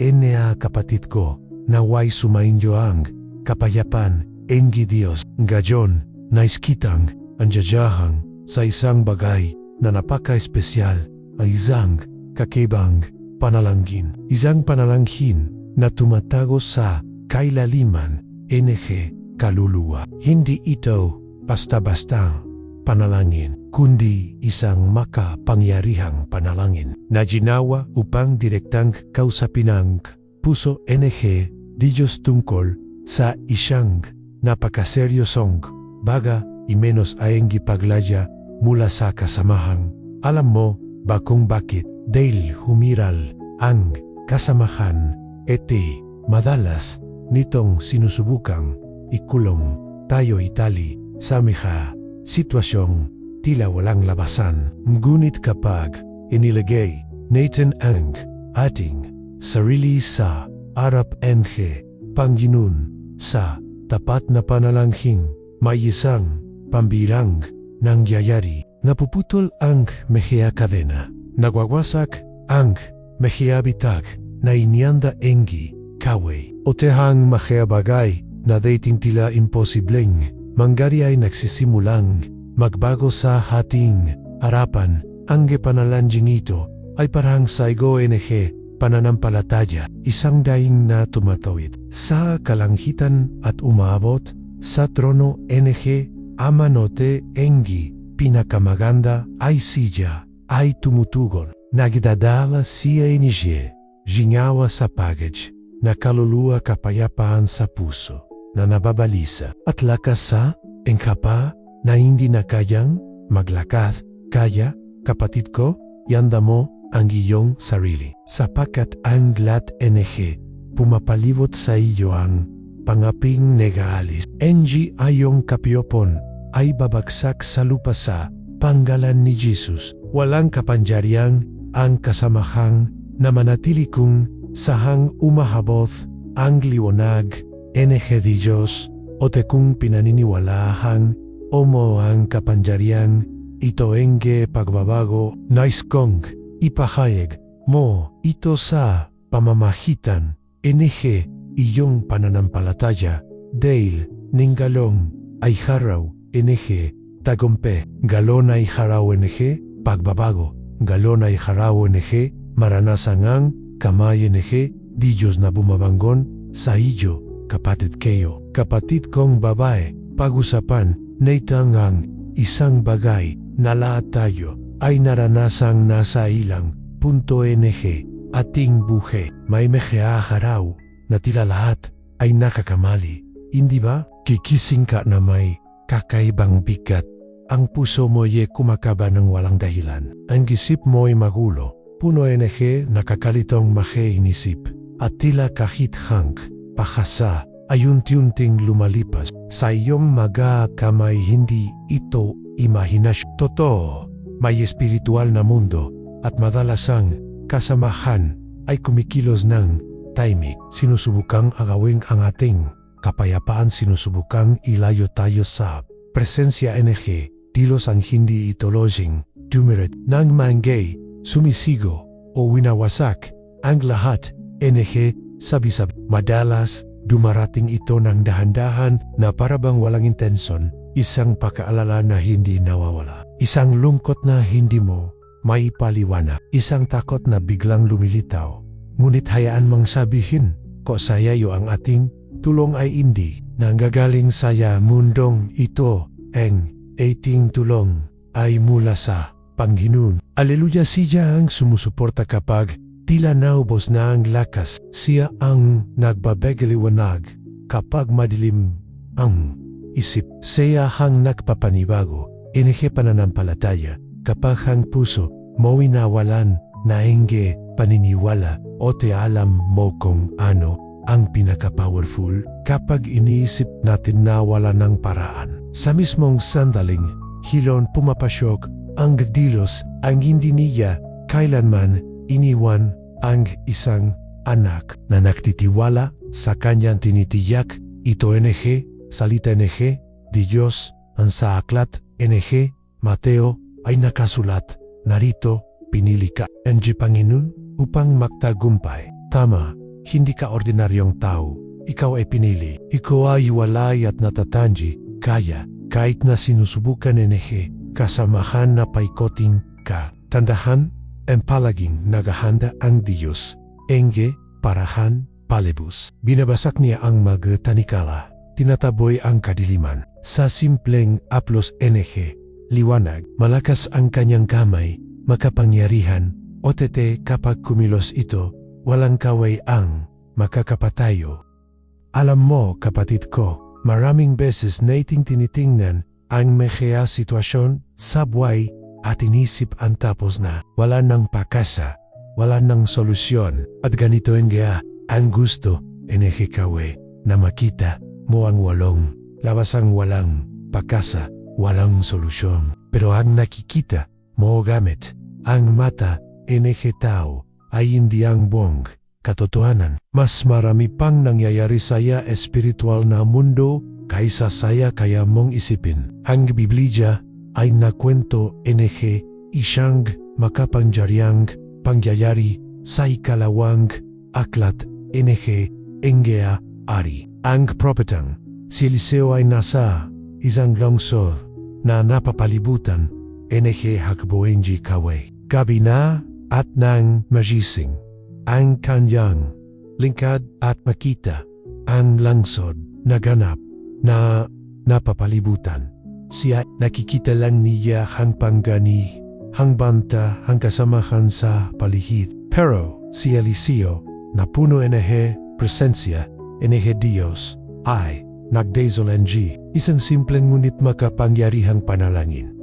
Enea kapatid ko, naway sumainyo ang kapayapan, engi Diyos, gayon, naiskitang, anjajahang, sa isang bagay na napaka-espesyal, ay isang kakibang panalangin. Isang panalangin na tumatago sa kailaliman, NG, kaluluwa. Hindi ito basta-bastang panalangin, kundi isang makapangyarihang panalangin na ginawa upang direktang kausapin ang puso NG di Diyos tungkol sa isang napakaseryosong baga imenos ayang gipaglaya mula sa kasamahan. Alam mo ba kung bakit dahil humiral ang kasamahan eti madalas nitong sinusubukang ikulong tayo itali sa miha sitwasyong tila walang labasan. Ngunit kapag inilagay natin ang ating sarili sa harap NG Panginoon sa tapat na panalangin, may isang pambirang nangyayari. Napuputol ang mehia kadena. Nagwawasak ang mehia bitag na inyanda engi kawe. O tehang bagay na dating tila imposibleng manggari ay nagsisimulang magbago sa hating harapan. Ang panalangin ito ay parang saigo NG pananampalataya, isang daing na tumatawid sa kalangitan at umabot sa trono NG Amanote Engi pinakamaganda ay siya ay tumutugol. Nagdadala siya NG gingawa sa package na kaluluwa kapayapaan sa puso na nababalisa at lakas sa engkapa na hindi na kayang maglakad kaya kapatid ko yanda mo ang iyong sarili. Sapakat ang lat NG, pumapalibot sa iyo ang pangaping negaalis. NG ayong kapiopon ay babagsak sa lupa sa panggalan ni Jesus. Walang kapangyariang ang kasamahang na manatili kung sahang umahabot ang liwanag NG di Diyos o te kung pinaniniwalahang o mo ang kapangyariang ito enge pagbabago nais kong ipahayag mo ito sa pamamahitan. NG iyong pananampalataya dahil ninggalong ay haraw NG tagumpe galon ay haraw NG pagbabago galon ay haraw NG maranasan ang kamay NG di Diyos na bumabanggon sa iyo kapatid kayo kapatid kong babae pag-usapan na itangang isang bagay na lahat tayo ay naranasang nasa ilang punto NG ating buhe may mehea haraw na tila lahat ay nakakamali. Hindi ba? Kikising ka na may kakaibang bigat. Ang puso mo ay kumakaba ng walang dahilan. Ang isip mo ay magulo. Puno NG nakakalitong mahe inisip. At tila kahit hang pakasa ay unti-unting lumalipas sa iyong maga kamay hindi ito imahinasyon. Totoo, may espiritual na mundo at madalas ang kasamahan ay kumikilos ng tahimik. Sinusubukang agawin ang ating kapayapaan sinusubukang ilayo tayo sa presensya NG, tilos ang hindi itologing, dumiret ng manggay, sumisigo o winawasak ang lahat NG sabi-sabi. Madalas dumarating ito ng dahan-dahan na parabang walang intensyon, isang pakaalala na hindi nawawala. Isang lungkot na hindi mo maipaliwanag. Isang takot na biglang lumilitaw. Ngunit hayaan mang sabihin ko sayayo ang ating tulong ay hindi nanggagaling saya mundong ito. Ang ating tulong ay mula sa Panginoon. Aleluya siya ang sumusuporta kapag tila naubos na ang lakas. Siya ang nagbabagaliwanag kapag madilim ang isip. Siya ang nagpapanibago NG pananampalataya kapag ang puso mo inawalan na enge paniniwala o te alam mo kung ano ang pinaka-powerful kapag iniisip natin na wala ng paraan. Sa mismong sandaling, hilon pumapasyok ang dilos ang hindi niya kailanman iniwan ang isang anak na nagtitiwala sa kanyang tinitiyak ito NG, salita NG, di Diyos, ang sa aklat NG, Mateo, ay nakasulat, narito, pinili ka, NG Panginoon, upang magtagumpay. Tama, hindi ka ordinaryong tao. Ikaw ay pinili. Ikaw ay walay at natatanji, kaya, kahit na sinusubukan NG, kasamahan na paikoting ka. Tandahan, ang palaging naghahanda ang Diyos. Enge, parahan, palibus. Binabasak niya ang mga tanikala. Tinataboy ang kadiliman. Sa simpleng aplos NG, liwanag, malakas ang kanyang kamay, makapangyarihan, OTT kapag kumilos ito, walang kaway ang makakapatayo. Alam mo, kapatid ko, maraming beses nating tinitingnan ang mehea sitwasyon sa buhay at inisip ang tapos na wala nang pakasa, wala nang solusyon. At ganito ang gaya, ang gusto, enehikawe, na makita mo ang walong, labasang walang pakasa, walang solusyon. Pero ang nakikita mo gamit, ang mata, tao, ay hindi ang bong, katotohanan. Mas marami pang nangyayari saya espiritual na mundo kaysa saya kaya mong isipin. Ang Biblia ay nakwento NG isang makapangyariang pangyayari sa ikalawang aklat NG Engea Ari. Ang propetang si Eliseo ay nasa isang lungsod na napapalibutan NG Hakboenji Kawe. Gabi na at nang magising ang kanyang lingkad at makita ang langsod na ganap na napapalibutan. Siya nakikita lang niya ang panggani, ang banta, ang kasamahan sa palihid. Pero si Eliseo na puno enehe presensya, enehe Diyos, ay nagdesolenji. Isang simpleng ngunit makapangyarihang panalangin.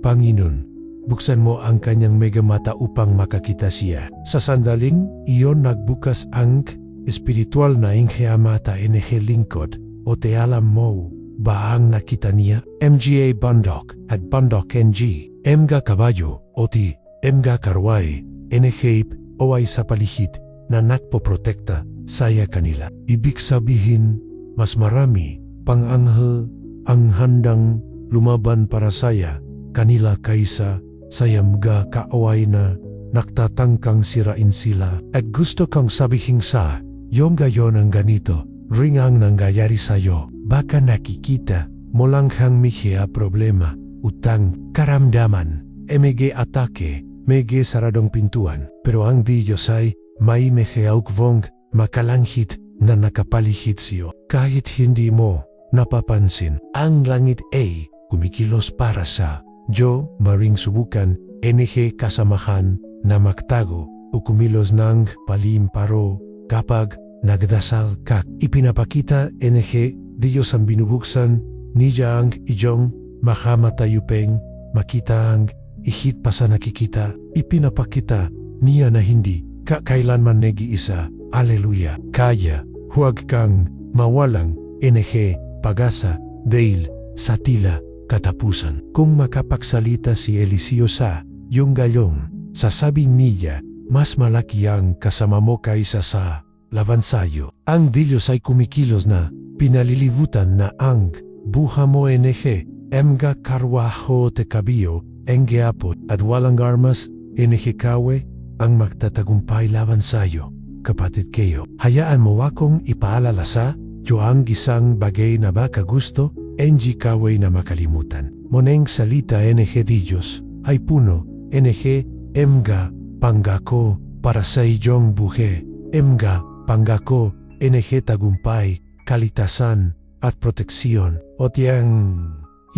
Panginoon, buksan mo ang kanyang mega mata upang makakita siya. Sa sandaling, iyon nagbukas ang espiritual na inghe mata enehe lingkod o te alam mo ba ang nakita niya? MGA Bandok at Bandok NG, Mga Kabayo o ti Mga Karway, NHAPE o ay sa palihid na nakpoprotekta saya kanila. Ibig sabihin, mas marami pang anghel ang handang lumaban para saya kanila kaysa saya mga kaaway na naktatangkang sirain sila. At gusto kang sabihin sa, yung gayon ang ganito, ring ang nangyayari sa'yo. Baka nakikita mo lang kang mihiya problema, utang, karamdaman, emege atake, mege saradong pintuan. Pero ang Diyos ay may meheaukvong makalanghit na nakapalihit siyo. Kahit hindi mo napapansin, ang langit ay kumikilos para sa Jo maring subukan NG kasamahan na magtago o kumilos ng palimparo kapag nagdasal ka. Ipinapakita NG Diyos ang binubuksan, niya ang ijong makamatayupeng, makita ang ihit pa sa nakikita, ipinapakita niya na hindi kakailanman nag-iisa. Aleluya. Kaya, huwag kang mawalang NG pagasa dahil sa tila katapusan. Kung makapagsalita si Eliseo sa yung gayong, sasabi niya, mas malaki ang kasama mo kaysa sa labansayo. Ang Diyos ay kumikilos na pinalilibutan na ang buha mo NG, emga karwaho te kabiyo, enggeapot at walang armas, NG kawe, ang magtatagumpay laban sayo. Kapatid kayo, hayaan mo akong ipaalala sa yo ang isang bagay na baka gusto, NG kawe na makalimutan. Moneng salita NG Diyos, ay puno, NG, emga, pangako, para sa iyong buhe, emga, pangako, NG tagumpay, kalitasan at proteksyon. O tiyang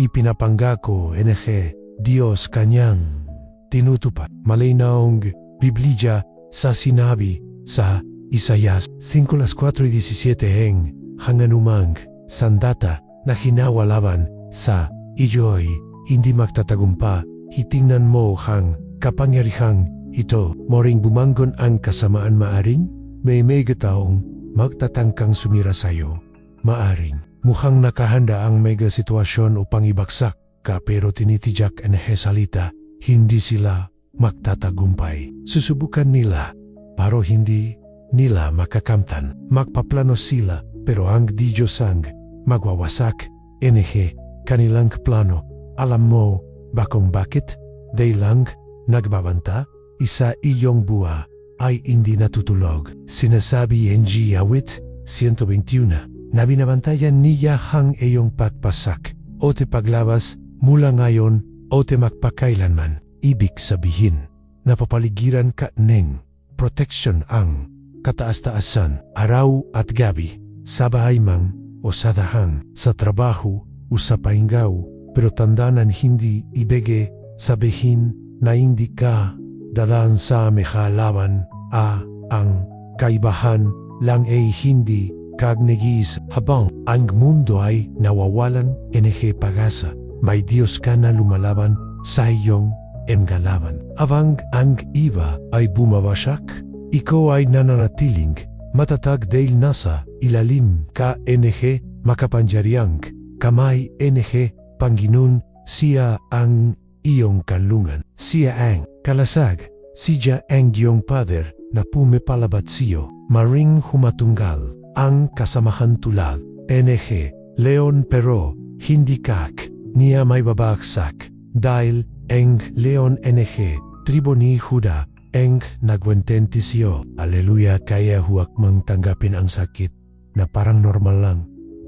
ipinapanggako NG Diyos kanyang tinutupad. Malinaong Biblia sa sinabi sa Isayas 5.4.17 heng hanganumang sandata na hinawalaban sa iyo'y hindi magtatagumpa hitingnan mo hang kapangyarihang ito. Moring bumangon ang kasamaan maaring may may taong magtatangkang sumira sa iyo. Maaring, mukhang nakahanda ang mega sitwasyon upang ibaksak ka pero tinitijak ang salita, hindi sila magtatagumpay. Susubukan nila, pero hindi nila makakamtan. Magpaplano sila, pero ang Diyos ang magwawasak, NG, kanilang plano. Alam mo, bakong bakit? Day lang, nagbabanta, isa iyong buha, ay hindi natutulog. Sinasabi NG Awit 121 na binabantayan niya hang iyong pagpasak o te paglabas mula ngayon o te magpakailanman. Ibig sabihin, napapaligiran ka ng protection ang kataas-taasan, araw at gabi, sa bahay mang o sa dahang, sa trabaho o sa pahingaw, pero tandaan hindi ibege sabihin na hindi ka dadaan sa mehalaban a ang kaibahan lang ay hindi kagnegis habang ang mundo ay nawawalan enerhe pagasa. May Diyos ka na lumalaban sa iyong emgalaban. Abang ang iba ay bumabasak, ikaw ay nananatiling matatag dahil nasa ilalim ka NG makapangyariang kamay NG Panginoon siya ang iyong kalungan. Siya ang kalasag, siya ang iyong pader na pumipalabat siyo. Maring humatunggal ang kasamahan tulad NG Leon pero hindi kak niya may babaksak dahil ang Leon NG tribo ni Huda ang nagwententi siyo. Aleluya kaya huwag mong tanggapin ang sakit na parang normal lang.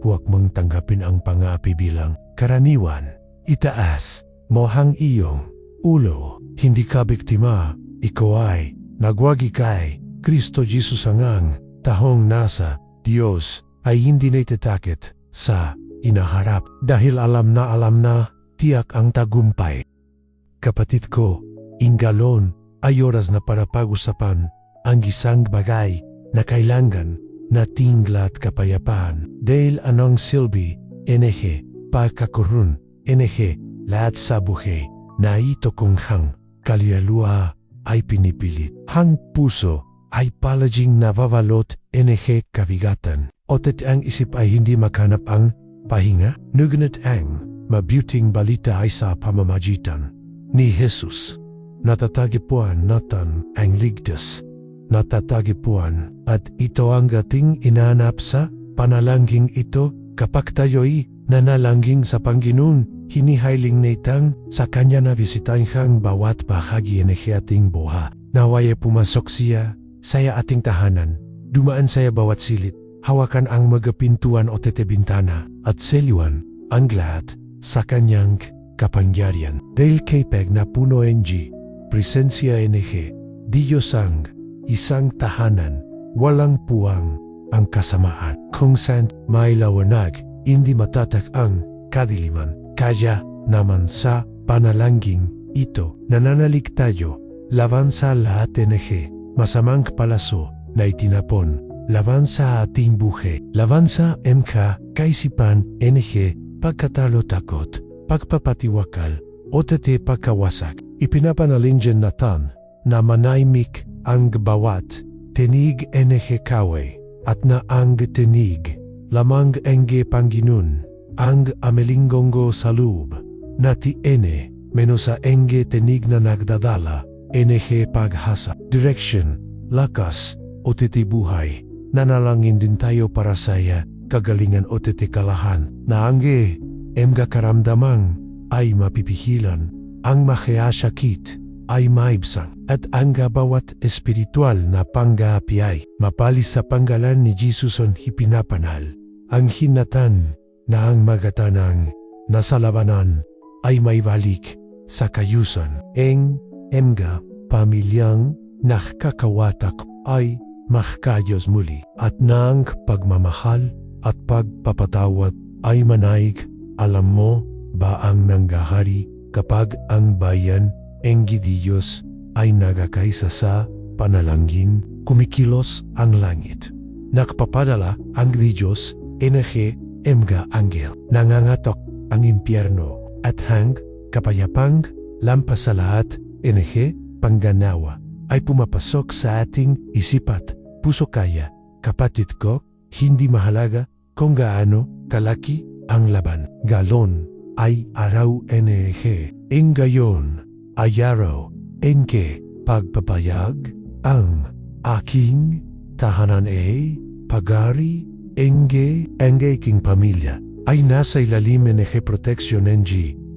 Huwag mong tanggapin ang pangapi bilang karaniwan. Itaas mohang iyong ulo. Hindi ka biktima. Ikaw ay nagwagi kay Kristo Jesus ang ang tahong nasa Diyos ay hindi naitatakit sa inaharap dahil alam na alam na tiyak ang tagumpay. Kapatid ko, ingalon ay oras na para pag-usapan ang isang bagay na kailangan na tingla at kapayapaan. Dahil anong silbi, NG, pagkakurun, NG, lahat sa buhay, na ito kung hang kalyaluha ay pinipilit. Hang puso ay palaging nababalot NG kabigatan. Otet ang isip ay hindi makanap ang pahinga. Nugnat ang mabuting balita ay sa pamamagitan ni Jesus natatagipuan natin ang ligtas. Natatagipuan at ito ang ating inanap sa panalangin ito kapag tayo'y nanalangin sa Panginoon, hinihiling naitang sa Kanya na bisitahin hang bawat bahagi ng ating buha. Nawaya pumasok siya sa ating tahanan, dumaan saya bawat silit, hawakan ang mga pintuan o tetebintana at seliwan ang lahat sa kanyang kapangyarihan. Dahil kay Peg na puno NG, presensya NG, Diyos ang isang tahanan, walang puwang ang kasamaan. Kung saan may lawanag, hindi matatak ang kadiliman. Kaya naman sa panalangin ito, nananalig tayo, laban sa lahat NG, masamang palaso na itinapon, laban sa ating buhay, laban sa MK, kaisipan, NG, pagkatalo takot, pagpapatiwakal, o tete pagkawasak. Ipinapanalingin natan na manaimik ang bawat tinig NG kawe at na ang tinig lamang enge Panginoon ang amelinggongo sa loob na ti ene meno sa enge tinig na nagdadala NG paghasa. Direction, lakas o titibuhay. Nanalangin din tayo para saya kagalingan o titikalahan na angge emga karamdamang ay mapipihilan ang makiasakit ay maibsang at ang bawat espiritual na panggaapi ay mapalis sa panggalan ni Jesus on hipinapanal. Ang hinatan na ang magatanang nasa labanan ay may balik sa kayusan. Eng emga pamilyang nakakawatak ay mahkayos muli at nang pagmamahal at pagpapatawad ay manaig alam mo ba ang nanggahari kapag ang bayan enggi Diyos ay nagakaisa sa panalangin, kumikilos ang langit. Nakpapadala ang Diyos, NG, emga anggel. Nangangatok ang impyerno at hang kapayapang lampas lahat, NG, pangganawa ay pumapasok sa ating isipat, puso kaya, kapatid ko, hindi mahalaga kung gaano kalaki ang laban. Galon ay araw NG. Ingayon ay araw enke pagpapayag ang aking tahanan e pagari enge king pamilya ay nasa ilalim ng protection ng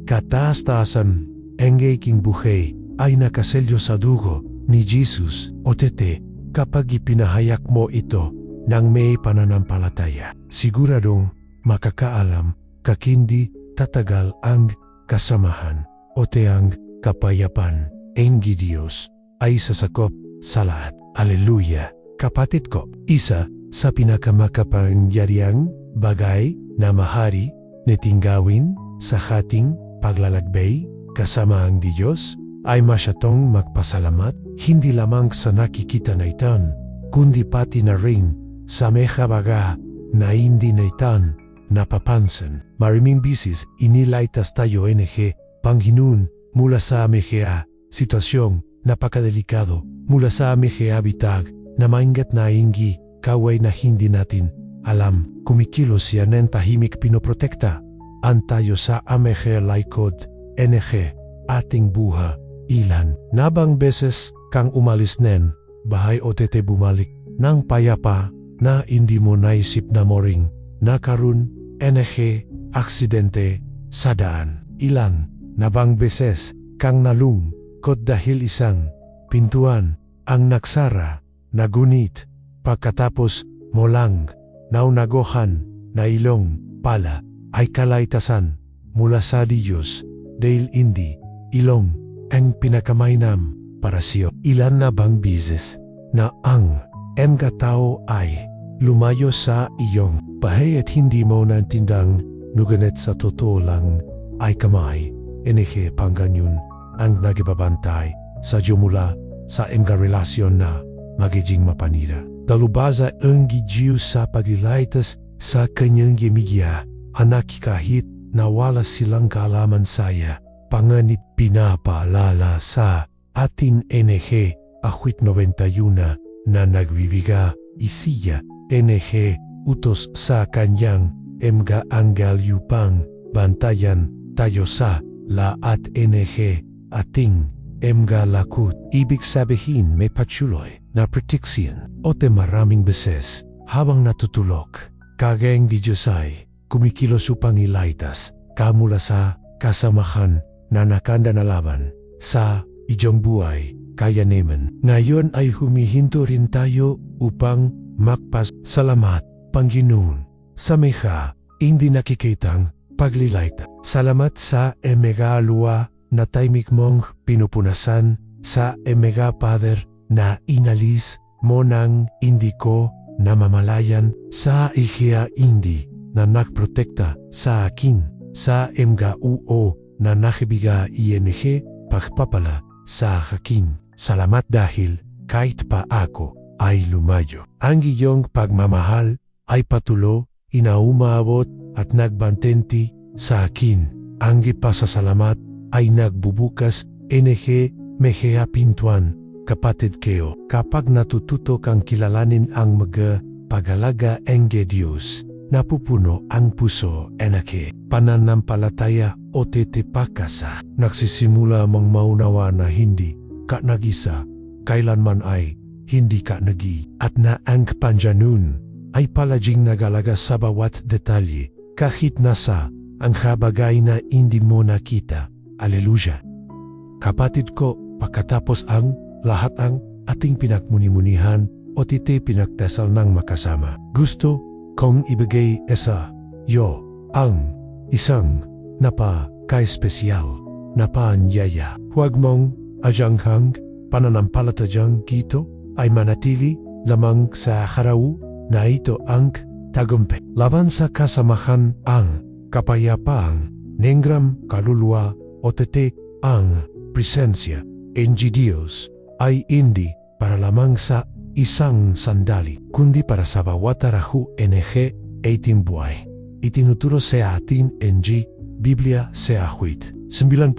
kataas-taasan enge king buhay ay nakaselyo sa dugo ni Jesus o tete kapag ipinahayak mo ito ng may pananampalataya. Siguradong makakaalam kakindi tatagal ang kasamahan o teang kapayapan ng Diyos ay sasakop sa lahat. Aleluya! Kapatid ko, isa sa pinakamakapangyariang bagay na mahari netinggawin sa hating paglalagbay kasama ang Diyos ay masyatong magpasalamat hindi lamang sa nakikita na itan, kundi pati na rin sa mehabaga na hindi na itan napapansin. Maraming bisis inilaitas tayo NG Panginoon mula sa MGA sitwasyong napakadelikado mula sa MGA bitag na maingat na ingi kaway na hindi natin alam kumikilos yan ng tahimik pinoprotekta. Ang tayo sa AMG Laikod NG ating buha ilan nabang beses kang umalis nen bahay o tete bumalik ng payapa na hindi mo naisip na moring nakarun NG aksidente sa daan. Ilan nabang beses kang nalung kot dahil isang pintuan ang naksara nagunit pagkatapos mo lang naunagohan na ilong pala ay kalaitasan mula sa Diyos dahil hindi ilong ang pinakamainam para siyo. Ilan na bang bises na ang mga tao ay lumayo sa iyong bahay at hindi mo nantindang nuganet sa totoo lang ay kamay, enehe pangganyon ang nagibabantay sa mula sa mga relasyon na magiging mapanira. Dalubaza ang Diyos sa pagilaitas sa kanyang gimigya, anak kahit nawala silang kaalaman saya, panganib pinapaalala sa atin NG Ahwit 91 na nagbibiga isiya NG utos sa kanyang emga anggal yupang bantayan tayo sa la at NG ating emga lakut. Ibig sabihin may patsuloy na prediksyon o te maraming beses habang natutulog. Kagayang di Diyos ay kumikilos upang ilaitas kamula sa kasamahan na nakanda na laban sa ijong buhay kaya naman. Ngayon ay humihinto rin tayo upang makpas salamat Panginoon sa meha hindi nakikitang paglilaita. Salamat sa emega lua na taimik mong pinupunasan sa emega Father na inalis mo ng hindi ko namamalayan sa ihya hindi na nakprotekta sa akin sa emga uo na nakibiga ING pagpapala sa akin. Salamat dahil kahit pa ako ay lumayo. Ang iyong pagmamahal ay patulo, inaumabot at nagbantenti sa akin. Ang ipasasalamat ay nagbubukas NG Mejea Pintuan, kapatid keo. Kapag natututo kang kilalanin ang mga pagalaga ng Diyos, napupuno ang puso enake. Pananampalataya o titipakasa. Nagsisimula mong maunawa na hindi ka nagisa, kailanman ay hindi ka nagi. At na ang panjanun ay palaging nagalaga sa bawat detalye kahit nasa ang habagay na hindi mo nakita. Aleluya. Kapatid ko, pagkatapos ang lahat ang ating pinagmunimunihan o titi pinagdasal ng makasama. Gusto kong ibigay esa yo ang isang napa ka-espesyal na paanyaya. Huwag mong ajanghang pananampalatayang gito ay manatili lamang sa haraw na ito ang tagumpay. Laban sa kasamahan ang kapayapaang nengram kaluluwa o tete ang presensya ng Diyos ay hindi para lamang sa isang sandali, kundi para sa bawat arahu NG 18 buhay. Itinuturo sa atin NG Biblia sa ahwit. 91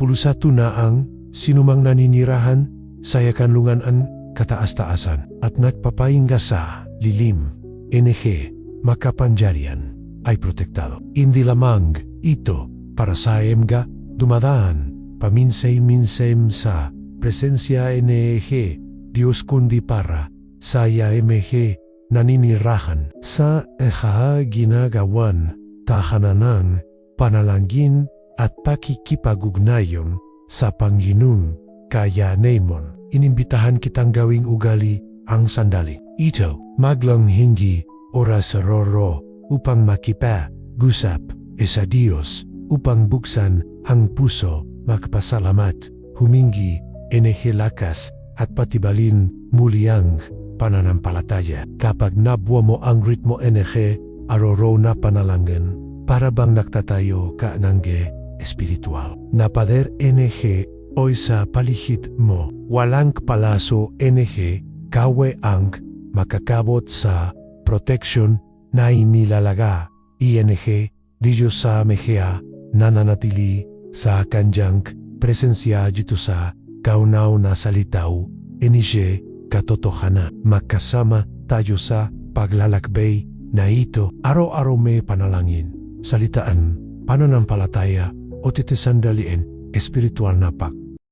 na ang sinumang naninirahan sa yakanlunganan kataas-taasan at nagpapahinga sa lilim, NG, makapanjarian, ay protektado. Hindi lamang ito para sa emga dumadaan paminsay-minsay sa presensya NG Diyos kundi para sa MG naninirahan sa eha ginagawan tahanan panalangin at pakikipagugnayon sa Panginoon kaya Namon. Inimbitahan kitang gawing ugali ang sandali. Ito, maglang hingi oras roro upang makipa, gusap, e sa Diyos, upang buksan ang puso, magpasalamat, humingi, enehilakas, at patibalin muli ang pananampalataya. Kapag nabuo mo ang ritmo NG, aroro na panalangin, para bang nagtatayo ka ng ge espiritual. Napader NG oy sa palihit mo. Walang palaso NG, kawe ang makakabot sa protection na inilalaga. ING, diyo sa mehea, nananatili sa kanjang presensya dito sa kaunaw na salitaw, NG, katotohana. Magkasama tayo sa paglalakbay na ito araw-araw may panalangin, salitaan, pananampalataya o titisandaliin, espiritual na pag